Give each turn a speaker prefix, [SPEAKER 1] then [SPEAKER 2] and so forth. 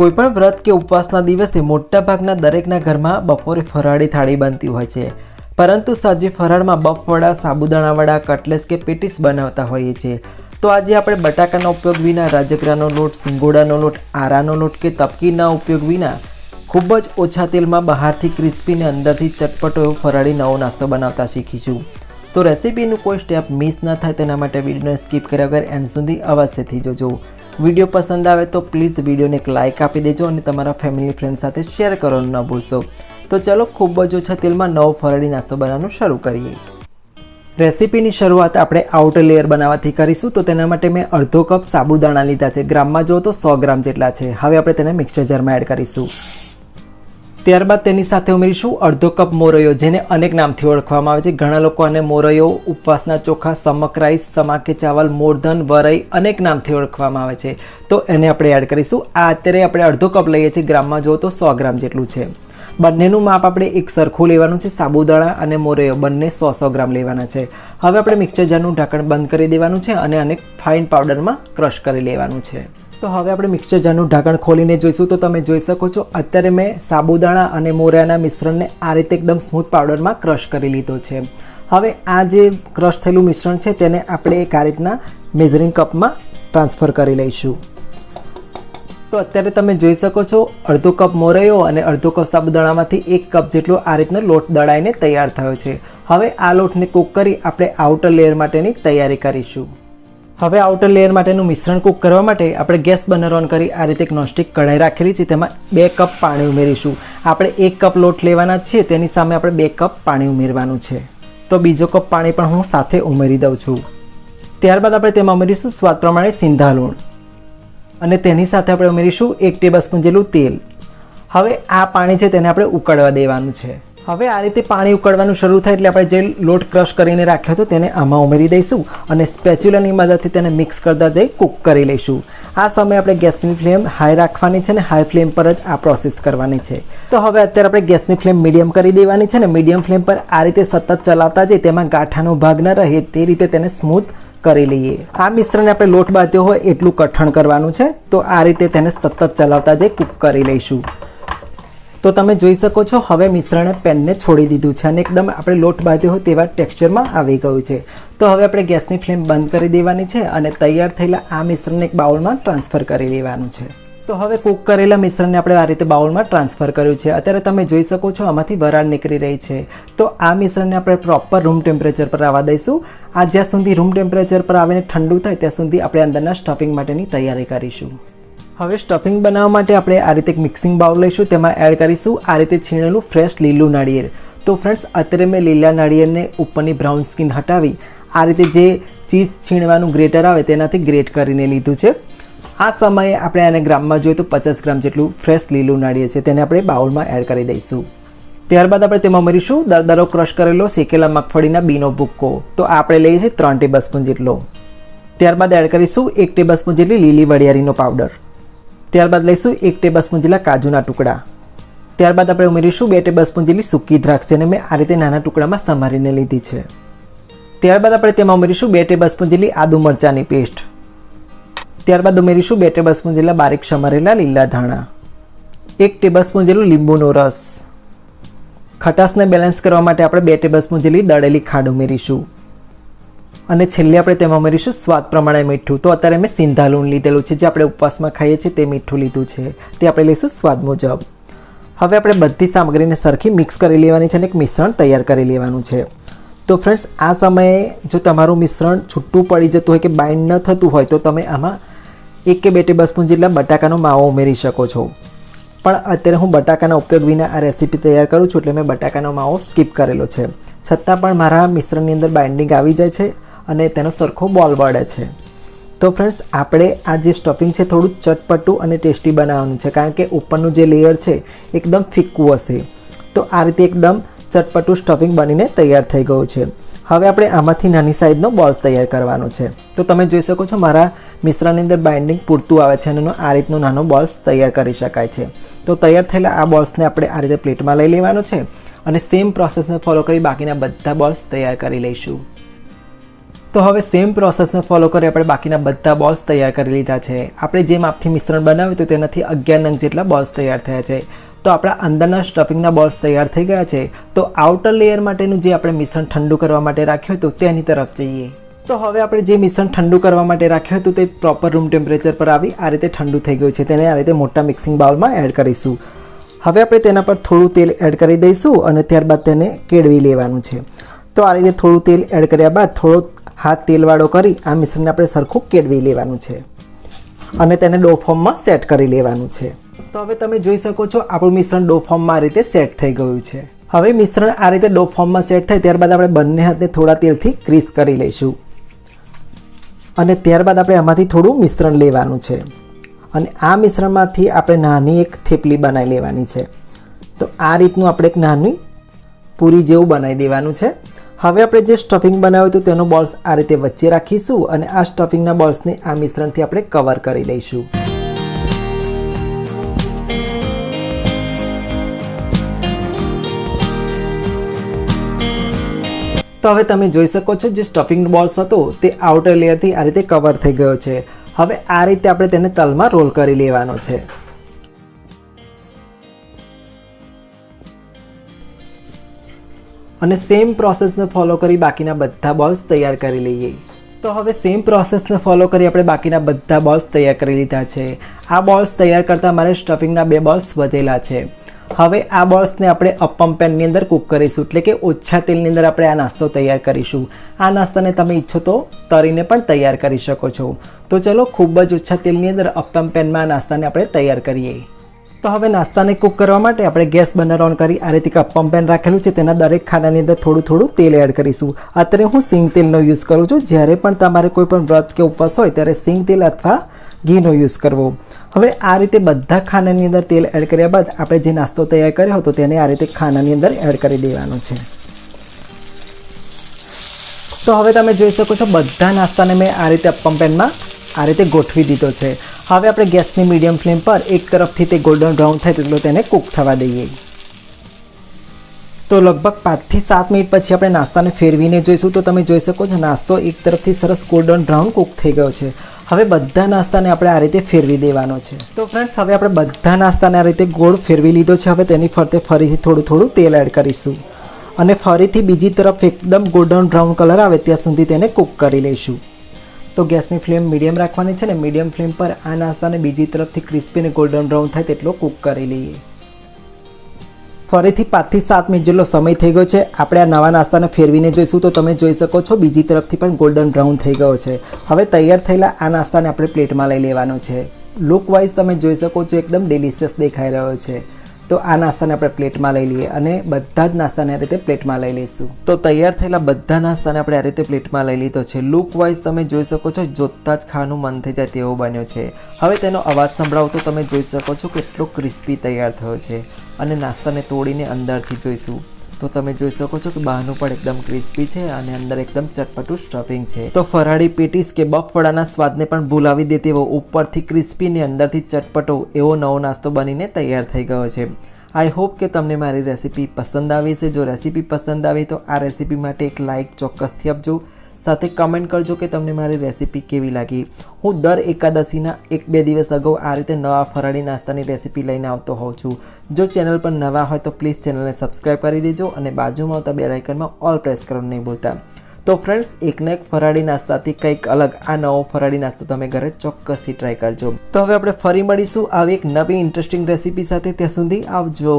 [SPEAKER 1] કોઈપણ વ્રત કે ઉપવાસના દિવસે મોટાભાગના દરેકના ઘરમાં બપોરે ફરાળી થાળી બનતી હોય છે. પરંતુ સાંજે ફરાળમાં બફવડા સાબુદાણાવડા, કટલેસ કે પેટીસ બનાવતા હોઈએ છીએ. તો આજે આપણે બટાકાનો ઉપયોગ વિના, રાજગરાનો લોટ, સિંગોડાનો લોટ, આરાનો લોટ કે તપકીના ઉપયોગ વિના ખૂબ જ ઓછા તેલમાં બહારથી ક્રિસ્પી ને અંદરથી ચટપટો એવો ફરાળી નવો નાસ્તો બનાવતા શીખીશું. તો રેસીપીનું કોઈ સ્ટેપ મિસ ન થાય તેના માટે વિડીયોને સ્કીપ કર્યા વગર એન્ડ સુધી અવશ્યથી જોજો. વીડિયો પસંદ આવે તો પ્લીઝ વિડીયોને એક લાઇક આપી દેજો અને તમારા ફેમિલી ફ્રેન્ડ સાથે શેર કરવાનું ન ભૂલશો. તો ચલો ખૂબ જ ઓછા તેલમાં નવો ફરડી નાસ્તો બનાવવાનું શરૂ કરીએ. રેસીપીની શરૂઆત આપણે આઉટર લેયર બનાવવાથી કરીશું. તો તેના માટે મેં અડધો કપ સાબુદાણા લીધા છે. ગ્રામમાં જો તો સો ગ્રામ જેટલા છે. હવે આપણે તેને મિક્સર જારમાં એડ કરીશું. ત્યારબાદ તેની સાથે ઉમેરીશું અડધો કપ મોરૈયો, જેને અનેક નામથી ઓળખવામાં આવે છે. ઘણા લોકો આને મોરૈયો, ઉપવાસના ચોખા, સમક રાઈસ, સમાકે ચાવલ, મોરધન, વરઈ અનેક નામથી ઓળખવામાં આવે છે. તો એને આપણે એડ કરીશું. આ અત્યારે આપણે અડધો કપ લઈએ છીએ. ગ્રામમાં જો તો સો ગ્રામ જેટલું છે. બંનેનું માપ આપણે એક સરખું લેવાનું છે. સાબુદાણા અને મોરૈયો બંને સો સો ગ્રામ લેવાના છે. હવે આપણે મિક્સર જારનું ઢાંકણ બંધ કરી દેવાનું છે અને આને ફાઇન પાવડરમાં ક્રશ કરી લેવાનું છે. તો હવે આપણે મિક્સર જારનું ઢાંકણ ખોલીને જોઈશું. તો તમે જોઈ શકો છો, અત્યારે મેં સાબુદાણા અને મોરિયાના મિશ્રણને આ રીતે એકદમ સ્મૂથ પાવડરમાં ક્રશ કરી લીધો છે. હવે આ જે ક્રશ થયેલું મિશ્રણ છે, તેને આપણે એક આ રીતના મેઝરિંગ કપમાં ટ્રાન્સફર કરી લઈશું. તો અત્યારે તમે જોઈ શકો છો, અડધો કપ મોરૈયો અને અડધો કપ સાબુદાણામાંથી એક કપ જેટલો આ રીતનો લોટ દળાઈને તૈયાર થયો છે. હવે આ લોટને કૂક કરી આપણે આઉટર લેયર માટેની તૈયારી કરીશું. હવે આઉટર લેયર માટેનું મિશ્રણ કૂક કરવા માટે આપણે ગેસ બર્નર ઓન કરી આ રીતે એક નોનસ્ટિક કઢાઈ રાખેલી છે. તેમાં બે કપ પાણી ઉમેરીશું. આપણે એક કપ લોટ લેવાના છીએ તેની સામે આપણે બે કપ પાણી ઉમેરવાનું છે. તો બીજો કપ પાણી પણ હું સાથે ઉમેરી દઉં છું. ત્યારબાદ આપણે તેમાં ઉમેરીશું સ્વાદ પ્રમાણે સિંધા લૂણ. અને તેની સાથે આપણે ઉમેરીશું એક ટેબલ સ્પૂન જેટલું તેલ. હવે આ પાણી છે તેને આપણે ઉકળવા દેવાનું છે. હવે આ રીતે પાણી ઉકળવાનું શરૂ થાય એટલે આપણે જે લોટ ક્રશ કરીને રાખ્યો હતો તેને આમાં ઉમેરી દઈશું અને સ્પેચ્યુલાની મદદથી તેને મિક્સ કરતા જઈ કૂક કરી લઈશું. આ સમયે આપણે ગેસની ફ્લેમ હાઈ રાખવાની છે ને હાઈ ફ્લેમ પર જ આ પ્રોસેસ કરવાની છે. તો હવે અત્યારે આપણે ગેસની ફ્લેમ મીડિયમ કરી દેવાની છે ને મીડિયમ ફ્લેમ પર આ રીતે સતત ચલાવતા જઈ તેમાં ગાંઠાનો ભાગ ન રહે તે રીતે તેને સ્મૂથ કરી લઈએ. આ મિશ્રણને આપણે લોટ બાંધ્યો હોય એટલું કઠણ કરવાનું છે. તો આ રીતે તેને સતત ચલાવતા જઈ કૂક કરી લઈશું. તો તમે જોઈ શકો છો, હવે મિશ્રણે પેનને છોડી દીધું છે અને એકદમ આપણે લોટ બાંધ્યો હોય તેવા ટેક્સચરમાં આવી ગયું છે. તો હવે આપણે ગેસની ફ્લેમ બંધ કરી દેવાની છે અને તૈયાર થયેલા આ મિશ્રણને એક બાઉલમાં ટ્રાન્સફર કરી લેવાનું છે. તો હવે કૂક કરેલા મિશ્રણને આપણે આ રીતે બાઉલમાં ટ્રાન્સફર કર્યું છે. અત્યારે તમે જોઈ શકો છો આમાંથી વરાળ નીકળી રહી છે. તો આ મિશ્રણને આપણે પ્રોપર રૂમ ટેમ્પરેચર પર આવવા દઈશું. આ જ્યાં સુધી રૂમ ટેમ્પરેચર પર આવીને ઠંડુ થાય ત્યાં સુધી આપણે અંદરના સ્ટફિંગ માટેની તૈયારી કરીશું. હવે સ્ટફિંગ બનાવવા માટે આપણે આ રીતે એક મિક્સિંગ બાઉલ લઈશું, તેમાં એડ કરીશું આ રીતે છીણેલું ફ્રેશ લીલું નાળિયેર. તો ફ્રેન્ડ્સ અત્યારે મેં લીલા નાળિયેરને ઉપરની બ્રાઉન સ્કિન હટાવી, આ રીતે જે ચીઝ છીણવાનું ગ્રેટર આવે તેનાથી ગ્રેટ કરીને લીધું છે. આ સમયે આપણે આને ગ્રામમાં જોઈએ તો પચાસ ગ્રામ જેટલું ફ્રેશ લીલું નાળિયેર છે, તેને આપણે બાઉલમાં એડ કરી દઈશું. ત્યારબાદ આપણે તેમાં મરીશું દરદરો ક્રશ કરેલો શેકેલા મગફળીના બીનો ભૂક્કો. તો આપણે લઈએ છીએ ત્રણ ટેબલ સ્પૂન જેટલો. ત્યારબાદ એડ કરીશું એક ટેબલ સ્પૂન જેટલી લીલી વડિયારીનો પાવડર ત્યારબાદ લઈશું એક ટેબલ સ્પૂન જેટલા કાજુના ટુકડા. ત્યારબાદ આપણે ઉમેરીશું બે ટેબલ સ્પૂન જેટલી સૂકી દ્રાક્ષ જેને મેં આ રીતે નાના ટુકડામાં સમારીને લીધી છે. ત્યારબાદ આપણે તેમાં ઉમેરીશું બે ટેબલ સ્પૂન જેટલી આદુ મરચાંની પેસ્ટ. ત્યારબાદ ઉમેરીશું બે ટેબલ સ્પૂન જેટલા બારીક સમારેલા લીલા ધાણા. એક ટેબલ સ્પૂન જેટલું લીંબુનો રસ. ખટાશને બેલેન્સ કરવા માટે આપણે બે ટેબલ સ્પૂન જેટલી દળેલી ખાંડ ઉમેરીશું. અને છેલ્લે આપણે તેમાં ઉમેરીશું સ્વાદ પ્રમાણે મીઠું. તો અત્યારે મેં સિંધાલુણ લીધેલું છે, જે આપણે ઉપવાસમાં ખાઈએ છીએ, તે મીઠું લીધું છે. તે આપણે લઈશું સ્વાદ મુજબ. હવે આપણે બધી સામગ્રીને સરખી મિક્સ કરી લેવાની છે અને એક મિશ્રણ તૈયાર કરી લેવાનું છે. તો ફ્રેન્ડ્સ, આ સમયે જો તમારું મિશ્રણ છૂટું પડી જતું હોય કે બાઇન્ડ ન થતું હોય, તો તમે આમાં એક કે બે ટેબલ સ્પૂન જેટલા બટાકાનો માવો ઉમેરી શકો છો. પણ અત્યારે હું બટાકાના ઉપયોગ વિના આ રેસીપી તૈયાર કરું છું એટલે મેં બટાકાનો માવો સ્કીપ કરેલો છે. છતાં પણ મારા મિશ્રણની અંદર બાઇન્ડિંગ આવી જાય છે અને તેનો સરખો બોલ બળે છે. તો ફ્રેન્ડ્સ આપણે આ જે સ્ટફિંગ છે થોડું ચટપટું અને ટેસ્ટી બનાવવાનું છે. કારણ કે ઉપરનું જે લેયર છે, એકદમ ફિક્કું હશે. તો આ રીતે એકદમ ચટપટું સ્ટફિંગ બનીને તૈયાર થઈ ગયું છે. હવે આપણે આમાંથી નાની સાઇઝનો બોલ્સ તૈયાર કરવાનો છે. તો તમે જોઈ શકો છો મારા મિશ્રણની અંદર બાઇન્ડિંગ પૂરતું આવે છે અને આ રીતનો નાનો બોલ્સ તૈયાર કરી શકાય છે. તો તૈયાર થયેલા આ બોલ્સને આપણે આ રીતે પ્લેટમાં લઈ લેવાનો છે અને સેમ પ્રોસેસને ફોલો કરી બાકીના બધા બોલ્સ તૈયાર કરી લઈશું. તો હવે સેમ પ્રોસેસને ફોલો કરી આપણે બાકીના બધા બોલ્સ તૈયાર કરી લીધા છે. આપણે જે માપથી મિશ્રણ બનાવ્યું હતું તેનાથી અગિયાર નંગ જેટલા બોલ્સ તૈયાર થયા છે. તો આપણા અંદરના સ્ટફિંગના બોલ્સ તૈયાર થઈ ગયા છે. તો આઉટર લેયર માટેનું જે આપણે મિશ્રણ ઠંડુ કરવા માટે રાખ્યું હતું તેની તરફ જઈએ. તો હવે આપણે જે મિશ્રણ ઠંડુ કરવા માટે રાખ્યું હતું તે પ્રોપર રૂમ ટેમ્પરેચર પર આવી આ રીતે ઠંડુ થઈ ગયું છે. તેને આ રીતે મોટા મિક્સિંગ બાઉલમાં એડ કરીશું. હવે આપણે તેના પર થોડું તેલ એડ કરી દઈશું અને ત્યારબાદ તેને કેળવી લેવાનું છે. તો આ રીતે થોડું તેલ એડ કર્યા બાદ થોડો હાથ તેલવાળો કરી આ મિશ્રણને આપણે સરખું કેળવી લેવાનું છે. અને તેને ડો ફોર્મમાં સેટ કરી લેવાનું છે. તો હવે તમે જોઈ શકો છો, આપણું મિશ્રણ ડો ફોર્મમાં આ રીતે સેટ થઈ ગયું છે. હવે મિશ્રણ આ રીતે ડો ફોર્મમાં સેટ થાય ત્યારબાદ આપણે બંને હાથને થોડા તેલથી ક્રીસ કરી લઈશું. અને ત્યારબાદ આપણે આમાંથી થોડું મિશ્રણ લેવાનું છે. અને આ મિશ્રણમાંથી આપણે નાની એક થેપલી બનાવી લેવાની છે. તો આ રીતનું આપણે એક નાની પૂરી જેવું બનાવી દેવાનું છે. હવે આપણે જે સ્ટફિંગ બનાવ્યું હતું તેનો બોલ્સ આ રીતે વચ્ચે રાખીશું અને આ સ્ટફિંગના બોલ્સને આ મિશ્રણથી આપણે કવર કરી લઈશું. તો હવે તમે જોઈ શકો છો જે સ્ટફિંગ બોલ્સ હતો, તે આઉટર લેયરથી આ રીતે કવર થઈ ગયો છે. હવે આ રીતે આપણે તેને તલમાં રોલ કરી લેવાનો છે. અને સેમ પ્રોસેસને ફોલો કરી બાકીના બધા બોલ્સ તૈયાર કરી લઈએ. તો હવે સેમ પ્રોસેસને ફોલો કરી આપણે બાકીના બધા બોલ્સ તૈયાર કરી લીધા છે. આ બોલ્સ તૈયાર કરતાં મારે સ્ટફિંગના બે બોલ્સ વધેલા છે. હવે આ બોલ્સને આપણે અપમ પેનની અંદર કૂક કરીશું. એટલે કે ઓછા તેલની અંદર આપણે આ નાસ્તો તૈયાર કરીશું. આ નાસ્તાને તમે ઈચ્છો તો તરીને પણ તૈયાર કરી શકો છો. તો ચલો ખૂબ જ ઓછા તેલની અંદર અપમ પેનમાં આ નાસ્તાને આપણે તૈયાર કરીએ. તો હવે નાસ્તાને કૂક કરવા માટે આપણે ગેસ બર્નર ઓન કરી આ રીતે અપમ પેન રાખેલું છે. તેના દરેક ખાનાની અંદર થોડું થોડું તેલ એડ કરીશું. અત્યારે હું સિંગ તેલનો યુઝ કરું છું. જ્યારે પણ તમારે કોઈ પણ વ્રત કે ઉપવાસ હોય ત્યારે સિંગ તેલ અથવા ઘીનો યુઝ કરવો. હવે આ રીતે બધા ખાનાની અંદર તેલ એડ કર્યા બાદ આપણે જે નાસ્તો તૈયાર કર્યો હતો તેને આ રીતે ખાનાની અંદર એડ કરી દેવાનો છે. તો હવે તમે જોઈ શકો છો બધા નાસ્તાને મેં આ રીતે અપમ પેનમાં આ રીતે ગોઠવી દીધો છે. હવે આપણે ગેસની મીડિયમ ફ્લેમ પર એક તરફથી તે ગોલ્ડન બ્રાઉન થાય તેટલો તેને કૂક થવા દઈએ. તો લગભગ પાંચથી સાત મિનિટ પછી આપણે નાસ્તાને ફેરવીને જોઈશું. તો તમે જોઈ શકો છો, નાસ્તો એક તરફથી સરસ ગોલ્ડન બ્રાઉન કૂક થઈ ગયો છે. હવે બધા નાસ્તાને આપણે આ રીતે ફેરવી દેવાનો છે. તો ફ્રેન્ડ્સ હવે આપણે બધા નાસ્તાને આ રીતે ગોળ ફેરવી લીધો છે. હવે તેની ફરતે ફરીથી થોડું થોડું તેલ એડ કરીશું. અને ફરીથી બીજી તરફ એકદમ ગોલ્ડન બ્રાઉન કલર આવે ત્યાં સુધી તેને કૂક કરી લઈશું. તો ગેસની ફ્લેમ મીડિયમ રાખવાની છે ને મીડિયમ ફ્લેમ પર આ નાસ્તાને બીજી તરફથી ક્રિસ્પી અને ગોલ્ડન બ્રાઉન થાય તેટલો કૂક કરી લઈએ. ફરીથી પાંચથી સાત મિનિટ જેટલો સમય થઈ ગયો છે. આપણે આ નવા નાસ્તાને ફેરવીને જોઈશું. તો તમે જોઈ શકો છો, બીજી તરફથી પણ ગોલ્ડન બ્રાઉન થઈ ગયો છે. હવે તૈયાર થયેલા આ નાસ્તાને આપણે પ્લેટમાં લઈ લેવાનો છે. લુક વાઇઝ તમે જોઈ શકો છો, એકદમ ડિલિશિયસ દેખાઈ રહ્યો છે. તો આ નાસ્તાને આપણે પ્લેટમાં લઈ લઈએ અને બધા જ નાસ્તાને આ રીતે પ્લેટમાં લઈ લઈશું. તો તૈયાર થયેલા બધા નાસ્તાને આપણે આ રીતે પ્લેટમાં લઈ લીધો છે. લુક વાઇઝ તમે જોઈ શકો છો, જોતાં જ ખાવાનું મન થઈ જાય તેવો બન્યો છે. હવે તેનો અવાજ સંભળાવો તો તમે જોઈ શકો છો કેટલો ક્રિસ્પી તૈયાર થયો છે. અને નાસ્તાને તોડીને અંદરથી જોઈશું. તો તમે જોઈ શકો છો કે બહારનું પણ એકદમ ક્રિસ્પી છે અને અંદર એકદમ ચટપટું સ્ટફિંગ છે. તો ફરાળી પેટીસ કે બફવડાના સ્વાદને પણ ભૂલાવી દે તેવો ઉપરથી ક્રિસ્પી ને અંદરથી ચટપટો એવો નવો નાસ્તો બનીને તૈયાર થઈ ગયો છે. આઈ હોપ કે તમને મારી રેસીપી પસંદ આવી છે જો રેસીપી પસંદ આવી તો આ રેસીપી માટે એક લાઇક ચોક્કસથી આપજો. સાથે કમેન્ટ કરજો કે તમને મારી રેસીપી કેવી લાગી. હું દર એકાદશીના એક બે દિવસ અગાઉ આ રીતે નવા ફરાળી નાસ્તાની રેસીપી લઈને આવતો હોઉં છું. જો ચેનલ પર નવા હોય તો પ્લીઝ ચેનલને સબસ્ક્રાઈબ કરી દેજો અને બાજુમાં આવતા બે આઇકનમાં ઓલ પ્રેસ કરવાનું નહીં ભૂલતા. તો ફ્રેન્ડ્સ એકના એક ફરાળી નાસ્તાથી કંઈક અલગ આ નવો ફરાળી નાસ્તો તમે ઘરે ચોક્કસથી ટ્રાય કરજો. તો હવે આપણે ફરી મળીશું આવી એક નવી ઇન્ટરેસ્ટિંગ રેસીપી સાથે. ત્યાં સુધી આવજો.